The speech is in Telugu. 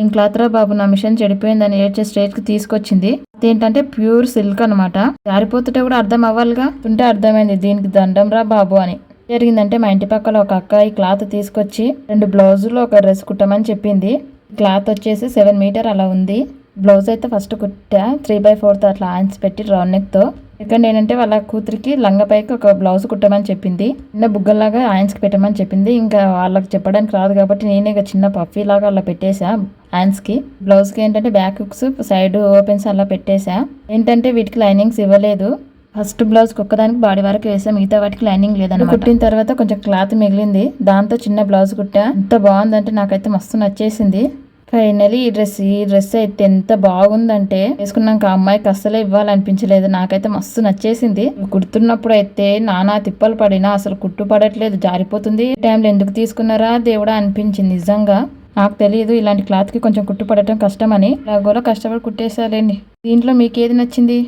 ఏం క్లాత్ రా బాబు నా మిషన్ చెడిపోయిందని ఏడ్చే స్టేజ్కి తీసుకొచ్చింది. ఏంటంటే ప్యూర్ సిల్క్ అనమాట జారిపోతుంటే కూడా అర్థం అవ్వాలిగా. ఉంటే అర్థమైంది దీనికి దండం రా బాబు అని. జరిగిందంటే మా ఇంటి పక్కల ఒక అక్క ఈ క్లాత్ తీసుకొచ్చి రెండు బ్లౌజులు ఒక డ్రెస్ కుట్టమని చెప్పింది. క్లాత్ వచ్చేసి సెవెన్ మీటర్ అలా ఉంది. బ్లౌజ్ అయితే ఫస్ట్ కుట్టా త్రీ బై ఫోర్త్ అట్లా ఆన్స్ పెట్టి రౌండ్ నెక్తో. ఇక్కడ ఏంటంటే వాళ్ళ కూతురికి లంగపైకి ఒక బ్లౌజ్ కుట్టమని చెప్పింది. చిన్న బుగ్గల్లాగా ఆయన్స్కి పెట్టమని చెప్పింది. ఇంకా వాళ్ళకి చెప్పడానికి రాదు కాబట్టి నేనే ఇక చిన్న పఫీ లాగా అలా పెట్టేశా హ్యాండ్స్కి బ్లౌజ్కి ఏంటంటే బ్యాక్ హుక్స్ సైడ్ ఓపెన్స్ అలా పెట్టేశా. ఏంటంటే వీటికి లైనింగ్స్ ఇవ్వలేదు. ఫస్ట్ బ్లౌజ్ ఒక్కదానికి బాడీ వరకు వేసాం మిగతా వాటికి లైనింగ్ లేదని కుట్టిన తర్వాత కొంచెం క్లాత్ మిగిలింది. దాంతో చిన్న బ్లౌజ్ కుట్టా. ఎంత బాగుందంటే నాకైతే మస్తు నచ్చేసింది. ఫైనలీ ఈ డ్రెస్ ఈ డ్రెస్ అయితే ఎంత బాగుందంటే వేసుకున్నాక అమ్మాయికి అస్సలే ఇవ్వాలనిపించలేదు. నాకైతే మస్తు నచ్చేసింది. కుడుతున్నప్పుడు అయితే నానా తిప్పలు పడినా అసలు కుట్టు పడట్లేదు. జారిపోతుంది. ఈ టైంలో ఎందుకు తీసుకున్నారా దేవుడా అనిపించింది నిజంగా. నాకు తెలియదు ఇలాంటి క్లాత్కి కొంచెం కుట్టు పడటం కష్టమని. ఇలా కూడా కష్టపడి కుట్టేసాలేండి దీంట్లో మీకు ఏది నచ్చింది?